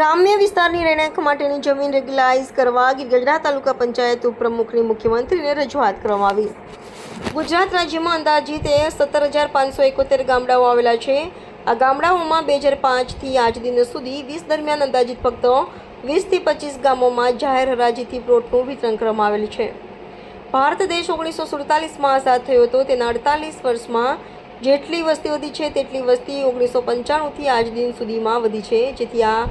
ગ્રામ્ય વિસ્તારની રહેણાંક માટેની જમીન રેગ્યુલાઇઝ કરવા ગીરગઢડા તાલુકા પંચાયત ઉપપ્રમુખની મુખ્યમંત્રીને રજૂઆત કરવામાં આવી. ગુજરાત રાજ્યમાં અંદાજિત સત્તર હજાર પાંચસો એકોતેર ગામડાઓ આવેલા છે. આ ગામડાઓમાં બે હજાર પાંચથી આજ દિન સુધી વીસ દરમિયાન અંદાજિત ફક્ત વીસથી પચીસ ગામોમાં જાહેર હરાજીથી પ્લોટનું વિતરણ કરવામાં આવેલ છે. ભારત દેશ ઓગણીસો સુડતાલીસમાં આઝાદ થયો હતો. તેના અડતાલીસ વર્ષમાં જેટલી વસ્તી વધી છે, તેટલી વસ્તી ઓગણીસો પંચાણુંથી આજ દિન સુધીમાં વધી છે. જેથી આ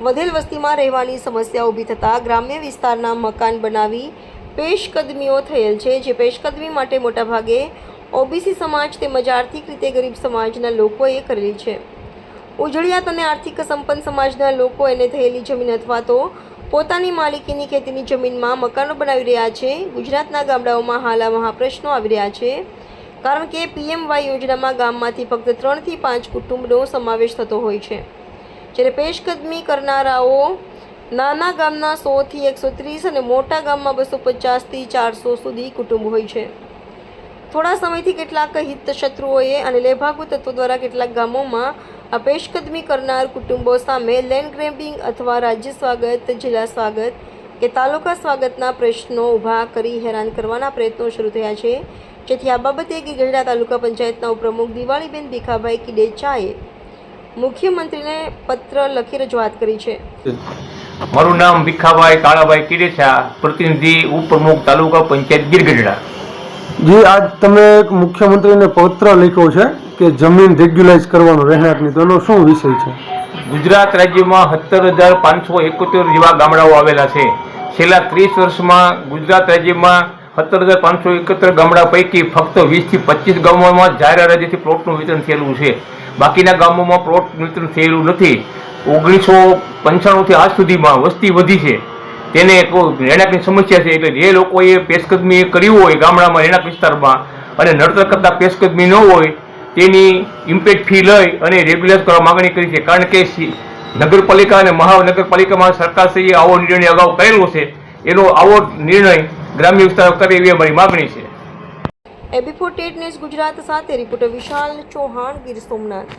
વધેલ વસ્તીમાં રહેવાની સમસ્યા ઊભી થતાં ગ્રામ્ય વિસ્તારના મકાન બનાવી પેશકદમીઓ થયેલ છે, જે પેશકદમી માટે મોટાભાગે ઓબીસી સમાજ તેમજ આર્થિક રીતે ગરીબ સમાજના લોકોએ કરેલી છે. ઉજળિયાત અને આર્થિક સંપન્ન સમાજના લોકો એને થયેલી જમીન અથવા તો પોતાની માલિકીની ખેતીની જમીનમાં મકાનો બનાવી રહ્યા છે. ગુજરાતના ગામડાઓમાં હાલ આ મહાપ્રશ્નો આવી રહ્યા છે, કારણ કે પીએમવાય યોજનામાં ગામમાંથી ફક્ત ત્રણથી પાંચ કુટુંબનો સમાવેશ થતો હોય છે. જ્યારે પેશકદમી કરનારાઓ નાના ગામના સોથી એકસો ત્રીસ અને મોટા ગામમાં બસો પચાસથી ચારસો સુધી કુટુંબ હોય છે. થોડા સમયથી કેટલાક હિત શત્રુઓએ અને લેભાગુ તત્વો દ્વારા કેટલાક ગામોમાં આ પેશકદમી કરનાર કુટુંબો સામે લેન્ડ ગ્રેબિંગ અથવા રાજ્ય સ્વાગત, જિલ્લા સ્વાગત કે તાલુકા સ્વાગતના પ્રશ્નો ઊભા કરી હેરાન કરવાના પ્રયત્નો શરૂ થયા છે. જેથી આ બાબતે ગીર તાલુકા પંચાયતના ઉપપ્રમુખ દિવાળીબેન ભીખાભાઈ કિડેચાએ મુખ્યમંત્રીને પત્ર લખી રજૂઆત કરી છે. મારું નામ ભીખાભાઈ કાળાભાઈ કિરેસા પ્રતિનિધિ ઉપપ્રમુખ તાલુકા પંચાયત ગીરગઢડા. જી આજ તમે એક મુખ્યમંત્રીને પત્ર લખ્યો છે કે જમીન રેગ્યુલાઇઝ કરવાનો રહેણાંકની તો એનો શું વિષય છે? ગુજરાત રાજ્યમાં સત્તર હજાર પાંચસો એકોતેર જેવા ગામડાઓ આવેલા છે. છેલ્લા ત્રીસ વર્ષમાં ગુજરાત રાજ્યમાં સત્તર હજાર પાંચસો એકોતેર ગામડા પૈકી ફક્ત વીસથી પચીસ ગામોમાં જાહેર રાજ્યથી પ્લોટનું વિતરણ થયેલું છે. બાકીના ગામોમાં પ્લોટ વિતરણ થયેલું નથી. ઓગણીસો પંચાણુંથી આજ સુધીમાં વસ્તી વધી છે. તેને રહેણાંકની સમસ્યા છે એટલે જે લોકોએ પેશકદમી કર્યું હોય ગામડામાં રહેણાંક વિસ્તારમાં અને નડતર કરતાં પેશકદમી ન હોય, તેની ઇમ્પેક્ટ ફી લઈ અને રેગ્યુલર કરવા માંગણી કરી છે. કારણ કે નગરપાલિકા અને મહાનગરપાલિકામાં સરકારશ્રીએ આવો નિર્ણય અગાઉ કરેલો છે. એનો આવો નિર્ણય ગ્રામ્ય વિસ્તાર કરે એવી અમારી માગણી છે. એબી ફોર્ટેટ ન્યૂઝ ગુજરાત સાથે રિપોર્ટર વિશાલ ચૌહાણ ગીર સોમનાથ.